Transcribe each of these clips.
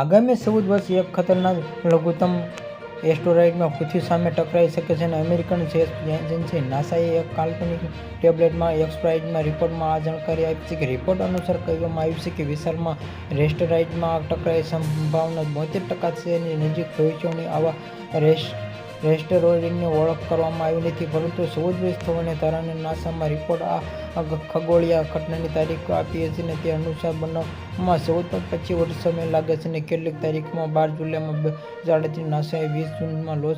આગામી ચૌદ વર્ષ એક ખતરનાક લઘુત્તમ એસ્ટોરાઇડમાં પૃથ્વી સામે ટકરાઈ શકે છે અને અમેરિકન સ્પેસ એજન્સી નાસાએ એક કાલ્પનિક ટેબ્લેટમાં એક્સપ્રાઇડના રિપોર્ટમાં આ જાણકારી આપી છે કે રિપોર્ટ અનુસાર કહેવામાં આવ્યું છે કે વિશાળમાં રેસ્ટરાઇડમાં ટકરાઈ સંભાવના બોતેર ટકા છે અને નજીક ભવિષ્યની આવા રેસ રેસ્ટરોઇડની ઓળખ કરવામાં આવી નથી, પરંતુ ચૌદ વર્ષ થવાને કારણે નાસામાં રિપોર્ટ આ ખગોળીય ઘટનાની તારીખ આપી છે તે અનુસાર બનાવવામાં ચૌદ પોઈન્ટ પચીસ વર્ષ સમય લાગે છે અને કેટલીક તારીખમાં બાર જુલાઈમાં બે હજાર આડત્રીસ નાસાએ વીસ જૂનમાં લોસ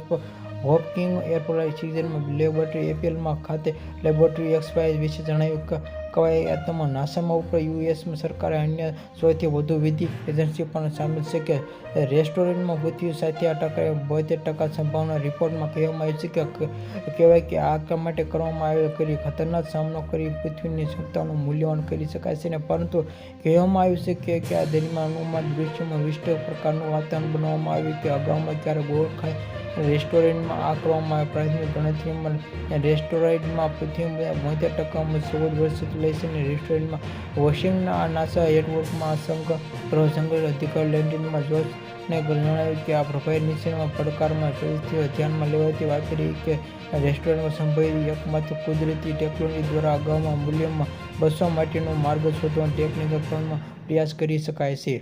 એરપોર્ટ સિઝનમાં લેબોરેટરી એપીએલમાં ખાતે લેબોરેટરી એક્સપાયર વિશે જણાવ્યું કવાયતમાં નાસામાં ઉપર યુએસ સરકારે અન્ય સૌથી વધુ વિધિ એજન્સી પણ સામેલ છે કે, રેસ્ટોરન્ટમાં મૃત્યુ સાથે આ ટકાએ બોતેર ટકા સંભાવના રિપોર્ટમાં કહેવામાં આવ્યું છે કે કહેવાય કે આ કામ માટે કરવામાં આવેલ કરી ખતરનાક સામનો કરી પૃથ્વીની ક્ષમતાઓનું મૂલ્યાંકન કરી શકાય છે પરંતુ કહેવામાં આવ્યું છે કે આ દરમિયાન અનુમાન દૃશ્યમાં વિશ્વ પ્રકારનું વાતાવરણ બનાવવામાં આવ્યું કે અગાઉમાં ક્યારે ગોળખાય રેસ્ટોરન્ટમાં આ કરવામાં આવે, પ્રાથમિક ગણતરીમાં રેસ્ટોરન્ટમાં પૃથ્વી બોતેર ટકામાં ચૌદ વર્ષ લે છે અને રેસ્ટોરન્ટમાં વોશિંગના નાસા હેડક્વાર્ટરમાં સંઘ ગ્રહ અધિકાર લેન્ડિંગમાં લેન્ડિનમાં જોશને જણાવ્યું કે આ પ્રભાવિત નિશાનમાં પડકારમાં પરિસ્થિતિઓ ધ્યાનમાં લેવાતી વાત કરી કે રેસ્ટોરન્ટમાં સંભવિત એકમાત્ર કુદરતી ટેકનોલોજી દ્વારા અગાઉના મૂલ્યમાં બસો માટેનો માર્ગ શોધવાનો ટેકનિકલ પ્રયાસ કરી શકાય છે.